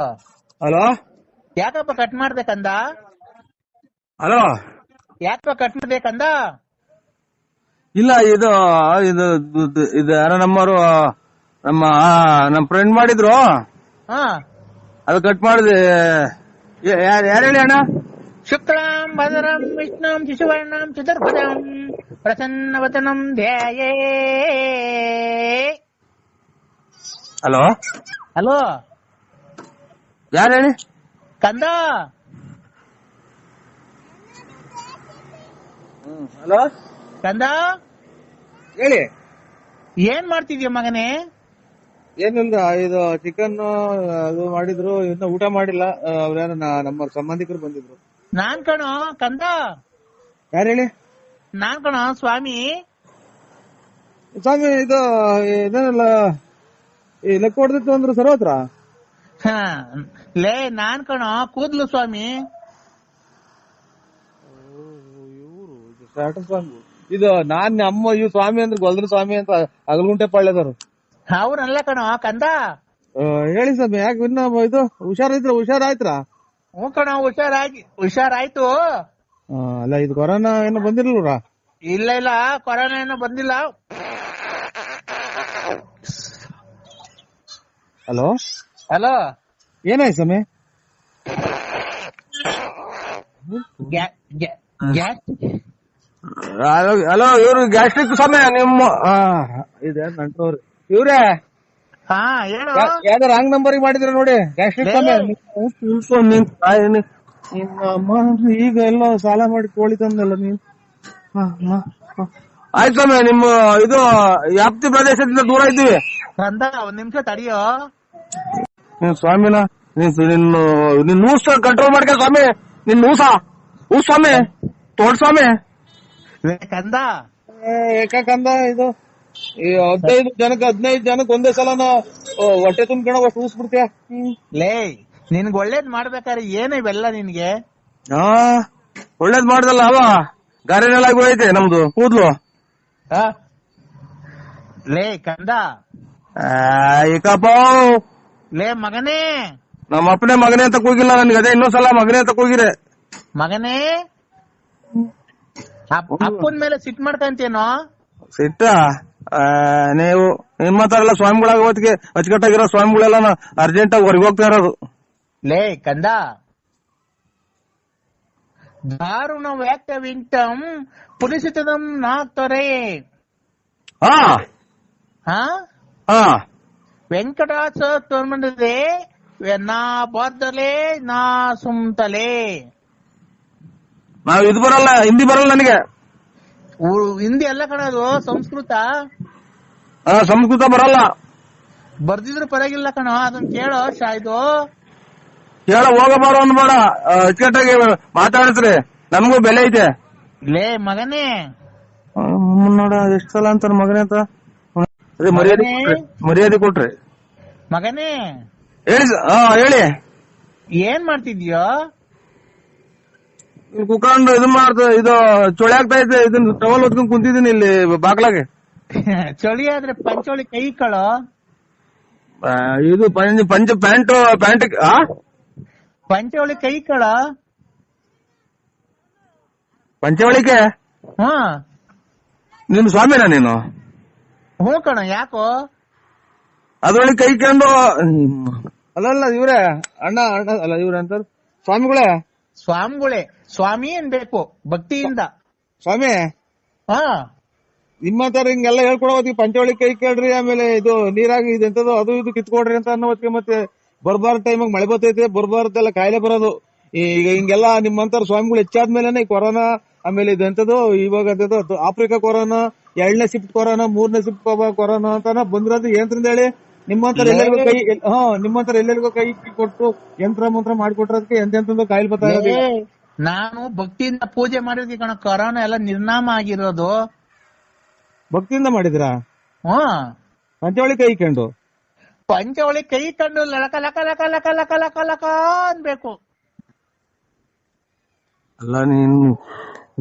Hello ಯಾಕಪ್ಪ cut ಮಾಡ್ಬೇಕಂದ? Hello ಯಾಕಪ್ಪ ಕಟ್ ಮಾಡ್ಬೇಕಂದ? ಇಲ್ಲ ಇದು ಇದು ಇದು- ಯಾರೋ ನಮ್ಮವರು ನಮ್ಮ ನಮ್ಮ ಫ್ರೆಂಡ್ ಮಾಡಿದ್ರು. ಹಾ. ಅದು ಕಟ್ ಮಾಡಿದೆ. ಯಾರು ಹೇಳಿ ಅಣ್ಣ? ಶುಕ್ಲಾಂ ಭದ್ರಂ ವಿಷ್ಣುಂ ಶಿಶುವರ್ಣಂ ಚತುರ್ಭುಜಂ ಪ್ರಸನ್ನವತನಂ ಧ್ಯಾಯೇ. ಹಲೋ ಹಲೋ ಯಾರು ಹೇಳಿ ಕಂದ ಹಲೋ? ಕಂದ? ಹೇಳಿ. ಏನ್ ಮಾಡ್ತಿದ್ಯ ಮಗನೇ? ಏನಿಲ್ಲ ಇದು ಚಿಕನ್ ಅದು ಮಾಡಿದ್ರು ಇನ್ನ ಊಟ ಮಾಡಿಲ್ಲ. ಅವ್ರೇನು ನಮ್ಮ ಸಂಬಂಧಿಕರು ಬಂದಿದ್ರು. ನಾನ್ ಕಣೋ ಕಂದ. ಯಾರು ಹೇಳಿ ನಾನ್ ಕಣೋ ಸ್ವಾಮಿ. ಸ್ವಾಮಿ ಇದು ಇದೇನಲ್ಲ ಈ ಲೆಕ್ಕ ಹೊಡೆದಿತ್ತು ಅಂದ್ರು ಸರ್ವತ್ರ? ಹ, ಲೇ ನಾನ್ ಕಣೋ ಕೂದ್ಲು ಸ್ವಾಮಿ. ಸ್ವಾಮಿ. ಇದು ನಾನ್ ನಮ್ಮ ಇವ್ ಸ್ವಾಮಿ ಅಂದ್ರೆ ಗೊಲ್ದ್ರ ಸ್ವಾಮಿ ಅಂತ ಅಗಲಗುಂಟೆ ಪಾಳ್ಯದವ್ರು. ಅವ್ರಲ್ಲ ಕಣೋ ಕಂದ. ಹೇಳಿ ಸ್ವಾಮಿ ಯಾಕೆ ಇನ್ನ ಇದು ಹುಷಾರಿದ್ರ ಹುಷಾರಾಯ್ತ್ರ? ಹ್ಞೂ ಕಣೋ ಹುಷಾರಾಗಿ ಹುಷಾರಾಯ್ತು. ಅಲ್ಲ ಇದು ಕೊರೋನಾ ಏನು ಬಂದಿರಲ್ಲ ಇಲ್ಲ ಇಲ್ಲ ಕೊರೋನಾ ಏನು ಬಂದಿಲ್ಲ. ಹಲೋ ಹಲೋ ಏನಾಯ್ತು ಸ್ವಾಮಿ? ಗ್ಯಾಸ್ ಹಲೋ ಹಲೋ ಇವ್ರು ಗ್ಯಾಸ್ಟ್ರಿಕ್ ಸಮಯ ನಿಮ್ಮ ಇದೆ ನಂಟವ್ರು. ಇವ್ರೇ? ಹಾ ಹೇಳು. ರಾಂಗ್ ನಂಬರ್ ಮಾಡಿದ್ರ ನೋಡಿ ಗ್ಯಾಸ್ಟ್ರಿಕ್ ಸಮಯ ತಿಳ್ಕೊಂಡ್ ನಿನ್ ತಾಯಿ ನಿ- ನಿಮ್ಮ ಅಮ್ಮ ಈಗ ಎಲ್ಲ ಸಾಲ ಮಾಡಿ ಕೋಳಿ ತಂದಲ್ಲ ನೀನ್. ಆಯ್ತು ಸಮಯ ನಿಮ್ಮ ಇದು ವ್ಯಾಪ್ತಿ ಪ್ರದೇಶದಿಂದ ದೂರ ಇದ್ದೀವಿ. ಒಂದ್ ನಿಮಿಷ ತಡಿಯೋ. ನೀನ್ ಸ್ವಾಮಿನ ನೀನ್ ನಿನ್ನ ನಿನ್ ನೂಸ ಕಂಟ್ರೋಲ್ ಮಾಡ್ಕ ಸ್ವಾಮಿ. ನಿನ್ ಊಸ ಹೂ ಸ್ವಾಮಿ. ತೋಡ್ ಸ್ವಾಮಿ. ಕಂದ ಏಕಂದ ಇದು. ಈ ಹದಿನೈದು ಜನಕ್ಕೆ ಹದಿನೈದು ಜನಕ್ಕೆ ಒಂದೇ ಸಲನ ಓ, ಹೊಟ್ಟೆ ತುಂಬ ಅಷ್ಟು ಊಸ್ಬಿಡ್ತೀಯ ಲೇ ನಿನ್ಗ್ ಒಳ್ಳೇದ್ ಮಾಡ್ಬೇಕಾದ್ರೆ ಏನೇ ಇವೆಲ್ಲ ನಿನ್ಗೆ? ಹಾ ಒಳ್ಳೇದ್ ಮಾಡ್ದಲ್ಲ ಅವ. ಗಾರೆನೆಲ್ಲ ಹೋಯ್ತೆ ನಮ್ದು ಕೂದ್ಲು? ಲೇ ಕಂದ. ಏಕಪ್ಪ ಲೇ ಮಗನೇ. ನಮ್ಮ ಅಪ್ಪನೇ ಮಗನೇ ಅಂತ ಕೂಗಿಲ್ಲ ನನ್ಗೆ. ಅದೇ ಇನ್ನೊಂದ್ಸಲ ಮಗನೇ ಅಂತ ಕೂಗಿರೆ. ಮಗನೇ. ಅಪ್- ಅಪ್ಪನ್ ಮೇಲೆ ಸಿಟ್ ಮಾಡ್ಕಂತೇನೋ ಸಿಟ್ಟ? ಆ, ನೀವು ನಿಮ್ಮ ಹತ್ರ ಎಲ್ಲ ಸ್ವಾಮಿಗಳಾಗ ಹೊತ್ತಿಗೆ ಅಚ್ಚುಕಟ್ಟಾಗಿರೋ ಸ್ವಾಮಿಗಳೆಲ್ಲ ಅರ್ಜೆಂಟ್ ಆಗಿ ಹೊರಗೆ ಹೋಗ್ತಾ ಇರೋದು. ಲೇ ಕಂದ. ದಾರುಣ ವ್ಯಾಕ್ತವಿಂಟಂ ಪುಲಿಸಿತದಂ ನಾಕ್ತೊರೆ ಹಾ. ಹಾ? ಹಾ. ವೆಂಕಟಾಚ ತೋರ್ಮಂಡಿದೆ ನಾ ಬಾರ್ದಲೆ ನಾ ಸುಮ್ತಲೆ. ನಾವ್ ಇದು ಬರಲ್ಲ ಹಿಂದಿ ಬರಲ್ಲ ನನಗೆ. ಹಿಂದಿ ಎಲ್ಲ ಕಣದು ಸಂಸ್ಕೃತ. ಆ, ಸಂಸ್ಕೃತ ಬರಲ್ಲ. ಬರ್ದಿದ್ರು ಪರವಾಗಿಲ್ಲ ಕಣ ಅದನ್ನ ಕೇಳೋ ಶಾಯ್ದು. ಕೇಳೋ ಹೇಳ ಹೋಗಬಾರ ಅನ್ಬೇಡ. ಅಚ್ಚುಕಟ್ಟಾಗಿ ಮಾತಾಡಿಸ್ರಿ. ನಮಗೂ ಬೆಲೆ ಐತೆ. ಲೇ ಮಗನೇ. ನೋಡ ಎಷ್ಟ್ ಸಲ ಅಂತಾರ ಮಗನೇ ಅಂತ. ಅದೇ ಮರ್ಯಾದೆ ಮರ್ಯಾದೆ ಕೊಟ್ರಿ. ಮಗನೇ. ಹೇಳಿ ಸ- ಹಾ ಹೇಳಿ. ಏನ್ ಮಾಡ್ತಿದ್ಯೋ? ಇಲ್ಲಿ ಕುತ್ಕೊಂಡು ಇದು ಮಾಡ್ತ ಇದು ಚಳಿ ಆಗ್ತಾ ಐತೆ ಇದನ್ನ ಟವಲ್ ಹೊತ್ಕೊಂಡ್ ಕುಂತಿದ್ದೀನಿ ಇಲ್ಲಿ ಬಾಗ್ಲಾಗೆ. ಚಳಿ ಆದ್ರೆ ಪಂಚೋಳಿ ಕೈ ಕಳೋ? ಆ, ಇದು ಪಂಚ ಪಂಚ ಪ್ಯಾಂಟ್ ಪ್ಯಾಂಟ್ ಆ? ಪಂಚೋಳಿ ಕೈ ಕಳ? ಪಂಚವಳಿಕೆ ಹಾ. ನಿಮ್ ಸ್ವಾಮಿನ ನೀನು? ಹ್ಞೂ ಕಣ ಯಾಕೋ? ಅದ್ರೊಳಗೆ ಕೈ ಕಂಡು ಅಲ್ಲ ಅಲ್ಲ ಇವ್ರೆ ಅಣ್ಣ ಅಣ್ಣ ಅಲ್ಲ ಇವ್ರೆ ಅಂತ ಸ್ವಾಮಿಗಳೇ? ಸ್ವಾಮಿಗಳೇ ಸ್ವಾಮಿ ಅನ್ಬೇಕು ಭಕ್ತಿಯಿಂದ. ಸ್ವಾಮಿ ಹಾ. ನಿಮ್ಮ ತರ ಹಿಂಗೆಲ್ಲ ಹೇಳ್ಕೊಡೋತಿ ಪಂಚವಳಿ ಕೈ ಕೇಳ್ರಿ ಆಮೇಲೆ ಇದು ನೀರಾಗಿ ಇದೆಂತದು ಅದು ಇದು ಕಿತ್ಕೊಡ್ರಿ ಅಂತ ಅನ್ನೋ ಹೊತ್ತಿಗೆ ಮತ್ತೆ ಬರ್ಬಾರ ಟೈಮಾಗ ಮಳೆ ಬರ್ತೈತೆ ಬರ್ಬಾರ್ದೆಲ್ಲ ಕಾಯಿಲೆ ಬರೋದು. ಈಗ ಹಿಂಗೆಲ್ಲ ನಿಮ್ಮಂತರ ಸ್ವಾಮಿಗಳು ಹೆಚ್ಚಾದ್ಮೇಲೆ ಈ ಕೊರೋನಾ ಆಮೇಲೆ ಇದೆಂತದು ಇವಾಗ ಆಫ್ರಿಕಾ ಕೊರೋನಾ ಎರಡನೇ ಶಿಫ್ಟ್ ಕೊರೋನಾ ಮೂರನೇ ಶಿಫ್ಟ್ ಕೊರೋನಾ ಅಂತ ಬಂದಿರೋದು ಏನ್ರಿಂದ ಹೇಳಿ? ನಿಮ್ಮಂತರ ಎಲ್ಲರಿಗೂ ಕೈ ಹಾ ನಿಮ್ಮಂತರ ಎಲ್ಲರಿಗೂ ಕೈ ಕೊಟ್ಟು ಯಂತ್ರ ಮಂತ್ರ ಮಾಡಿಕೊಟ್ರದಕ್ಕೆ ಎಂತೆಂತಂದು ಕಾಯಿಲೆ ಬರ್ತಾ ಇರೋದು ನಾನು ಭಕ್ತಿಯಿಂದ ಪೂಜೆ ಮಾಡಿದ್ವಿ ಕಣ ಕೊರೋನಾ ಎಲ್ಲ ನಿರ್ನಾಮ ಆಗಿರೋದು. ಭಕ್ತಿಯಿಂದ ಮಾಡಿದ್ರಾ? ಹಾ. ಪಂಚವಳಿ ಕೈ ಕಂಡು ಪಂಚವಳಿ ಕೈ ಕಂಡು ಲಕ ಲಕ ಲಕ ಲಕ ಲಕ ಲಕ ಲಕ ಅನ್ಬೇಕು. ಅಲ್ಲ ನೀನ್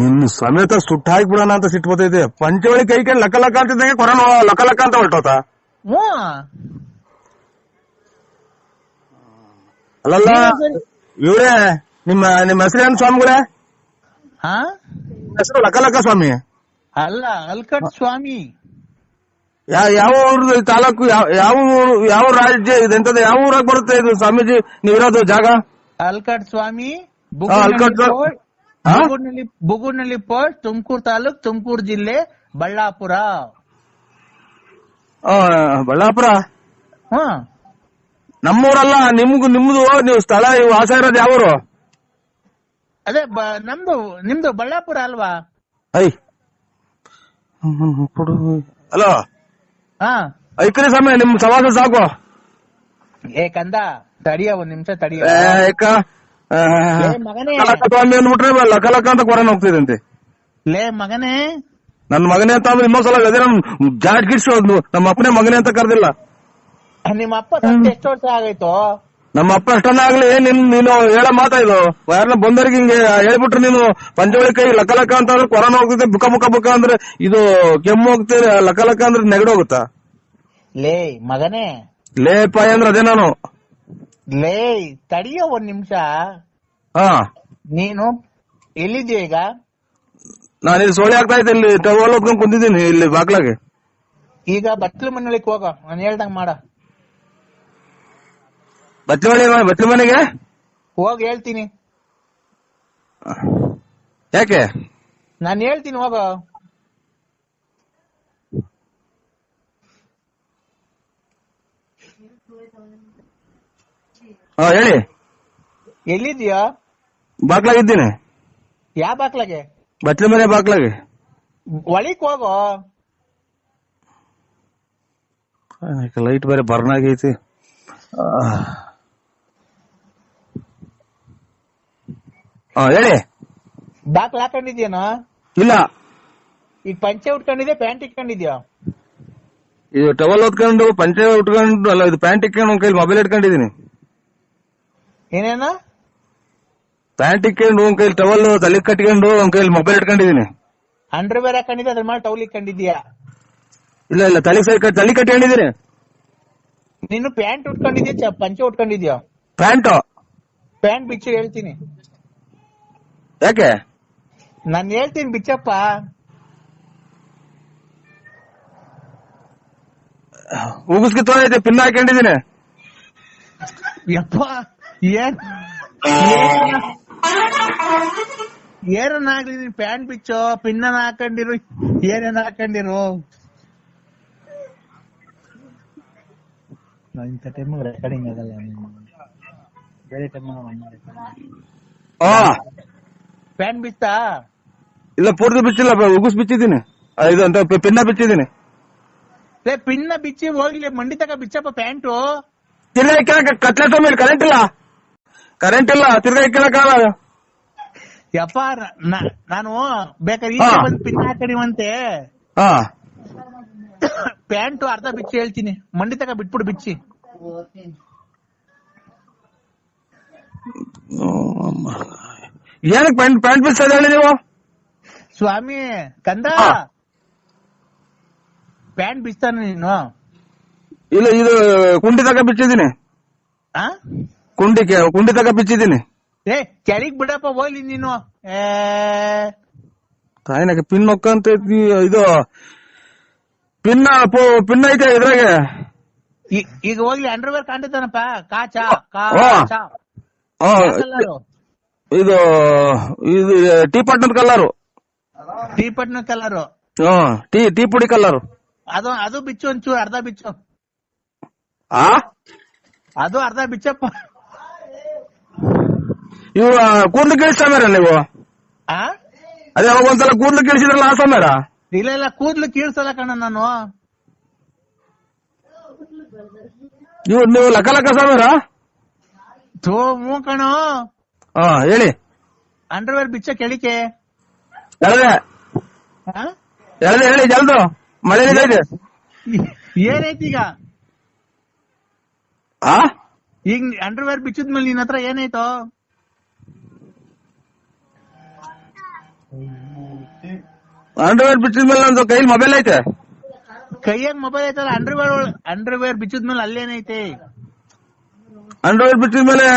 ನಿನ್ ಸಮೇತ ಸುಟ್ಟ ಹಾಕ್ಬಿಡೋಣ ಅಂತ ಸಿಟ್ಟು ಬರ್ತೈತೆ ಪಂಚವಳಿ ಕೈ ಕೈ ಲಕ ಲಕ ಅಂತಿದ್ದಂಗೆ ಕೊರೋನಾ ಲಕ ಲಕ ಅಂತ ಹೊರಟೋತ? ಅಲ್ಲಲ್ಲ ಇವ್ರೇ ನಿಮ್ಮ ನಿಮ್ಮ ಹೆಸರೇನು ಸ್ವಾಮಿಗಳೇ ಹಾ? ಹೆಸರು ಲಕಲಕ ಸ್ವಾಮಿ. ಅಲ್ಲ ಅಲ್ಕಟ್ ಸ್ವಾಮಿ. ಯಾವ ಊರ್ದು ಈ ತಾಲೂಕು ಯಾವ- ಯಾವ ಊರು ಯಾವ ರಾಜ್ಯ ಇದೆಂತದ ಯಾವ ಊರಾಗ ಬರುತ್ತೆ ಇದು ಸ್ವಾಮೀಜಿ? ನೀವಿರೋದು ಜಾಗ? ಅಲ್ಕಟ್ ಸ್ವಾಮಿ ಬುಗೂರ್ನಲ್ಲಿ ಬುಗೂರ್ನಲ್ಲಿ ಪೋಸ್ಟ್ ತುಮಕೂರು ತಾಲೂಕ್ ತುಮಕೂರು ಜಿಲ್ಲೆ ಬಳ್ಳಾಪುರ. ಬಳ್ಳಾಪುರ? ಹಾ. ನಮ್ಮೂರಲ್ಲ ನಿಮ್ದು ನಿಮ್ದು ನೀವು ಸ್ಥಳ ವಾಸ ಇರೋದು ಯಾವೂರು? ಅದೇ ನಮ್ದು ನಿಮ್ದು ಬಳ್ಳಾಪುರ ಅಲ್ವಾ? ಐ. ಹಲೋ? ಹಾ. ಐಕ್ರಿ ಸಮಯ ನಿಮ್ ಸವಾಸ ಸಾಕು. ಏ ಕಂದ ತಡಿಯ ಒಂದ್ ನಿಮಿಷ ತಡಿಯ. ಲೇ ಮಗನೇ. ಲಕ್ಕಲಕ್ಕ ಸ್ವಾಮಿ ಅಂತ ಕೊರೋನಾ ಹೋಗ್ತಿದಂತೆ ಲೇ ಮಗನೇ. ನನ್ನ ಮಗನೇ ಅಂತ ಅಂದ್ರೆ ಇನ್ನೊಂದ್ಸಲ ಅದೇ ನಮ್ ಜಾಡ್ ಗಿಡ್ಸು ನಮ್ಮ ಅಪ್ಪನೇ ಮಗನೇ ಅಂತ ಕರೆದಿಲ್ಲ. ನಿಮ್ಮ ಅಪ್ಪ ಸತ್ತು ಎಷ್ಟು ವರ್ಷ ಆಗೈತು ನಮ್ಮ ಅಪ್ಪ ಅಷ್ಟನ್ನ ಆಗ್ಲಿ ನಿನ್ ನೀನು ಹೇಳ ಮಾತಾ ಇದು. ಯಾರನ್ನ ಬಂದವರಿಗೆ ಹಿಂಗೆ ಹೇಳ್ಬಿಟ್ರೆ ನೀನು ಪಂಚವಳಿ ಕೈ ಲಕ್ಕ ಲಕ್ಕ ಅಂತ ಅಂದ್ರೆ ಕೊರೋನಾ ಹೋಗ್ತೈತೆ ಬುಕ ಬುಕ ಬುಕ ಅಂದ್ರೆ ಇದು ಕೆಮ್ಮು ಹೋಗ್ತದೆ ಲಕ್ಕ ಲಕ್ಕ ಅಂದ್ರೆ ನೆಗಡಿ ಹೋಗುತ್ತಾ? ಲೇ ಮಗನೇ. ಲೇ ಪಾಯ ಅಂದ್ರೆ ಅದೇ ನಾನು. ಲೇ ತಡಿಯೋ ಒಂದ್ ನಿಮಿಷ. ಹಾ. ನೀನು ಎಲ್ಲಿದ್ಯಾ ಈಗ? ನಾನು ಇಲ್ಲಿ ಸೋಳಿ ಆಗ್ತಾ ಇದ್ದೆ ಇಲ್ಲಿ ಟವಲ್ ಹೊತ್ಕೊಂಡ್ ಕುಂತಿದ್ದೀನಿ ಇಲ್ಲಿ ಬಾಗ್ಲಾಗೆ. ಈಗ ಬಟ್ಲು ಮನೆಯೊಳಗೆ ಹೋಗ ನಾನು ಹೇಳ್ದಂಗ ಮಾಡ. ಬಟ್ಲು ಮನೆ ಬಟ್ಲು ಮನೆಗೆ? ಹೋಗಿ ಹೇಳ್ತೀನಿ. ಯಾಕೆ? ನಾನು ಹೇಳ್ತೀನಿ ಹೋಗ. ಹಾ ಹೇಳಿ. ಎಲ್ಲಿದ್ಯಾ ಬಾಗ್ಲಾಗಿದ್ದೀನಿ ಯಾವ ಬಾಕ್ಲಾಗೆ ಬಚ್ಚಲ ಮನೆ ಬಾಗ್ಲಾಗೆ? ಒಳಿಕ್ ಹೋಗೋ. ಲೈಟ್ ಬೇರೆ ಬರ್ನ್ ಆಗೈತಿ. ಹಾ ಹೇಳಿ. ಬಾಕ್ಲ ಹಾಕೊಂಡಿದ್ಯೇನೋ ಇಲ್ಲ. ಈಗ ಪಂಚೆ ಉಟ್ಕೊಂಡಿದ್ಯಾ ಪ್ಯಾಂಟ್ ಇಟ್ಕೊಂಡಿದ್ಯಾ? ಇದು ಟವಲ್ ಹೊತ್ಕೊಂಡು ಪಂಚೆ ಉಟ್ಕೊಂಡು ಅಲ್ಲ ಇದು ಪ್ಯಾಂಟ್ ಇಟ್ಕೊಂಡು ಕೈಲಿ ಮೊಬೈಲ್ ಇಟ್ಕೊಂಡಿದೀನಿ ಏನೇನ? ಪ್ಯಾಂಟ್ ಇಕ್ಕೊಂಡು ಒಂದ್ ಕೈಲಿ ಟವಲ್ ತಲೆ ಕಟ್ಕೊಂಡು ಒಂದ್ ಕೈಲಿ ಮೊಬೈಲ್ ಇಟ್ಕೊಂಡಿದೀನಿ ಅಂಡರ್ ಬೇರೆ ಹಾಕೊಂಡಿದ್ದೆ ಅದ್ರ ಮೇಲೆ ಟವಲ್ ಇಟ್ಕೊಂಡಿದ್ಯಾ ಇಲ್ಲ ಇಲ್ಲ ತಲೆ ಸೈ ತಲೆ ಕಟ್ಕೊಂಡಿದೀನಿ ನೀನು ಪ್ಯಾಂಟ್ ಉಟ್ಕೊಂಡಿದ್ಯಾ? ಪಂಚೆ ಉಟ್ಕೊಂಡಿದ್ಯಾ? ಪ್ಯಾಂಟ್. ಪ್ಯಾಂಟ್ ಬಿಚ್ಚಿ ಹೇಳ್ತೀನಿ. ಯಾಕೆ? ನಾನು ಹೇಳ್ತೀನಿ ಬಿಚ್ಚಪ್ಪ. ಉಗುಸ್ಕಿ ತೋರೈತೆ ಪಿನ್ ಹಾಕೊಂಡಿದೀನಿ ಯಪ್ಪ ಏನ್ ಏನನ್ನ ಆಗ್ಲಿ ನೀನ್ ಪ್ಯಾಂಟ್ ಬಿಚ್ಚೋ ಪಿನ್ನ ಹಾಕೊಂಡಿರು ಏನೇನ್ ಹಾಕೊಂಡಿರು? ಇಂಥ ಟೈಮ್ ರೆಕಾರ್ಡಿಂಗ್ ಆಗಲ್ಲ ಬೇರೆ ಟೈಮ್ ಪ್ಯಾಂಟ್ ಬಿತ್ತಾ? ಇಲ್ಲ ಪೂರ್ತಿ ಬಿಚ್ಚಿಲ್ಲ ಉಗುಸ್ ಬಿಚ್ಚಿದ್ದೀನಿ. ಇದು ಅಂತ ಪಿನ್ನ ಬಿಚ್ಚಿದ್ದೀನಿ. ಲೇ ಪಿನ್ನ ಬಿಚ್ಚಿ ಹೋಗ್ಲಿ ಮಂಡಿ ತಕ ಬಿಚ್ಚಪ್ಪ ಪ್ಯಾಂಟು. ಇಲ್ಲ ಕತ್ಲೆ ಮೇಲೆ ಕರೆಂಟ್ ಇಲ್ಲ? ಕರೆಂಟ್ ಇಲ್ಲ ತಿರ್ಗಾ ಇಕ್ಕಳಕ್ಕಾಗಲ್ಲ ಯಪ್ಪ ನ- ನಾನು ಬೇಕಾದ್ರೆ ಹಾ. ಬಂದು ಪಿನ್ ಹಾಕಡಿವಂತೆ ಹಾ. ಪ್ಯಾಂಟು ಅರ್ಧ ಬಿಚ್ಚಿ ಹೇಳ್ತೀನಿ. ಮಂಡಿ ತಕ ಬಿಟ್ಬಿಡು ಬಿಚ್ಚಿ. ಏನಕ್ ಪ್ಯಾಂಟ್ ಪ್ಯಾಂಟ್ ಬಿಚ್ಚೋದು ಹೇಳಿ ನೀವು? ಸ್ವಾಮಿ ಕಂದ? ಹಾ. ಪ್ಯಾಂಟ್ ಬಿಚ್ತಾನ ನೀನು. ಇಲ್ಲ ಇದು ಕುಂಡಿ ತಕ ಬಿಚ್ಚಿದ್ದೀನಿ. ಆ? ಕುಂಡಿಕೆ ಕುಂಡಿ ತಗ ಬಿಚ್ಚಿದ್ದೀನಿ. ಏ ಕೆಳಗ್ ಬಿಡಪ್ಪ ಹೋಗ್ಲಿ ನೀನು. ಏ. ತಾಯಿನಾಗ ಪಿನ್ ಐತಿ, ಇದು ಪಿನ್ ಪೋ- ಪಿನ್ ಐತೆ ಇದ್ರಾಗೆ. ಈ- ಈಗ ಹೋಗ್ಲಿ ಅಂಡರ್ವೇರ್ ಕಾಣ್ತೈತಾನಪ್ಪ ಕಾಚ. ಕಾಚ ಆ, ಇದು ಇದು ಟೀ ಪಟ್ಟದ ಕಲ್ಲರು. ಟೀ ಪಟ್ನ ಕಲರು ಹ್ಮ್ ಟೀ ಟೀ ಪುಡಿ ಕಲ್ಲರು. ಅದು ಅದು ಬಿಚ್ಚು ಒಂಚೂರು ಅರ್ಧ ಬಿಚ್ಚು. ಆ? ಅದು ಅರ್ಧ ಬಿಚ್ಚಪ್ಪ. ಇವು ಕೂದ್ಲು ಕೇಳಿಸ್ತಾಮೇರ ನೀವು? ಆ? ಅದೇ ಅವಾಗ ಒಂದ್ಸಲ ಕೂದ್ಲು ಕೇಳಿಸಿದ್ರಲ್ಲ ಆ ಸಮಯ? ಇಲ್ಲ ಇಲ್ಲ ಕೂದ್ಲು ಕೇಳಿಸಲ್ಲ ಕಣ ನಾನು. ನೀವು ನೀವು ಲಕ ಲಕ ಸಮೀರ ಥೂ ಮೂ ಕಣ. ಹಾ ಹೇಳಿ. ಅಂಡರ್ವೇರ್ ಬಿಚ್ಚ ಕೆಳಿಕೆ ಎಳದೆ. ಆ? ಎಳದೆ ಹೇಳಿ ಜಲ್ದು. ಮಳೆ ಇದೆ ಏನೈತಿ ಈಗ? ಆ? ಈಗ ಅಂಡರ್ವೇರ್ ಬಿಚ್ಚಿದ್ಮೇಲೆ ನಿನ್ ಹತ್ರ ಏನಾಯ್ತು ಅಂಡರ್ವೇರ್ ಬಿಚ್ಚಿದ್ಮೇಲೆ ನಂದು ಕೈಲಿ ಮೊಬೈಲ್ ಐತೆ. ಕೈಯಾಗ ಮೊಬೈಲ್ ಐತಲ್ಲ ಅಂಡರ್ವೇರ್ ಅಂಡರ್ವೇರ್ ಬಿಚ್ಚಿದ್ಮೇಲೆ ಅಲ್ಲೇನೈತೆ? ಅಂಡರ್ವೇರ್ ಬಿಚ್ಚಿದ್ಮೇಲೆ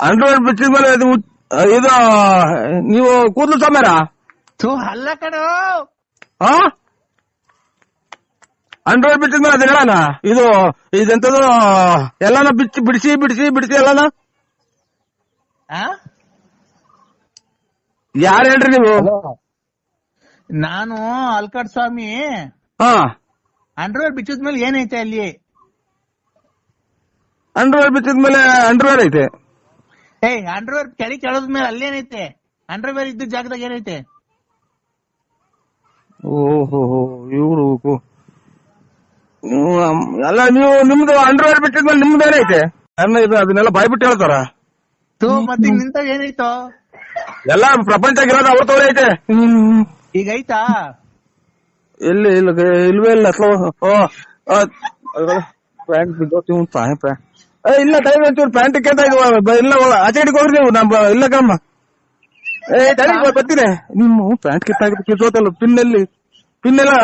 ಅಂಡರ್ವೇರ್ ಬಿಚ್ಚಿದ ಮೇಲೆ ಇದು ಇದು ನೀವು ಕೂದಲು ಸಮೇರ? ಥೂ ಅಲ್ಲ ಕಣೋ! ಹಾ? ಅಂಡರ್ವೇರ್ ಬಿಚ್ಚಿದ್ಮೇಲೆ ಅದು ಹೇಳಣ. ಇದು ಇದೆಂತದು ಎಲ್ಲಾನ ಬಿಚ್ಚಿ ಬಿಡಿಸಿ ಬಿಡಿಸಿ ಬಿಡಿಸಿ ಎಲ್ಲಾನ? ಯಾರು ಹೇಳ್ರಿ ನೀವು? ನಾನು ಅಲ್ಕಾಡ್ ಸ್ವಾಮಿ ಹಾ. ಅಂಡರ್ವೇರ್ ಬಿಚ್ಚಿದ್ಮೇಲೆ ಏನೈತೆ ಅಲ್ಲಿ? ಅಂಡರ್ವೇರ್ ಬಿಚ್ಚಿದ ಮೇಲೆ ಅಂಡರ್ವೇರ್ ಐತೆ. ಏಯ್ ಅಂಡರ್ವೇರ್ ಕೆಳಿ ಕೆಳದ್ಮೇಲೆ ಅಲ್ಲೇನೈತೆ? ಅಂಡರ್ವೇರ್ ಇದ್ದ ಜಾಗದಾಗ ಏನೈತೆ? ಓಹೋ ಇವ್ರು ಅಲ್ಲ ನೀವು ನಿಮ್ದು ಅಂಡರ್ವೇರ್ ಬಿಟ್ಟಿದ್ಮೇಲೆ ನಿಮ್ದು ಏನೈತೆ? ಅನ್ನ ಇದು ಅದನ್ನೆಲ್ಲ ಬಾಯ್ಬಿಟ್ಟು ಹೇಳ್ತಾರ? ಥೂ ಮತ್ತೆ ನಿಂತ ಏನೈತೋ ಎಲ್ಲ ಪ್ರಪಂಚಗಿರೋದು ಅವ್ರ ತೋರಿ ಐತೆ. ಈಗ ಐತಾ ಎಲ್ಲಿ ಇಲ್ಲ ಇಲ್ವೇ ಇಲ್ಲ ಅಥವಾ ಓ ಪ್ಯಾಂಟ್ ಬಿದ್ದೋತಿ ಒಂದು ತಾಯಿ ಪ್ಯಾಂಟ್ ಏ ಇಲ್ಲ ಟೈಮ್ ಒಂಚೂರು ಪ್ಯಾಂಟ್ ಕೇಳ್ತಾ ಇದ್ವ ಇಲ್ಲ ಆಚೆ ಕಡೆಗೆ ಹೋಗ್ರಿ ನೀವು ನಮ್ಮ ಇಲ್ಲ ಕಮ್ಮ. ಏ ತಡಿ ಬರ್ತೀನಿ. ನಿಮ್ಮ ಪ್ಯಾಂಟ್ ಕಿತ್ತಾಗ ಕಿತ್ತೋತಲ್ಲ ಪಿನ್ ಪಿನ್ನೆಲ್ಲ ಪಿನ್ ಎಲ್ಲ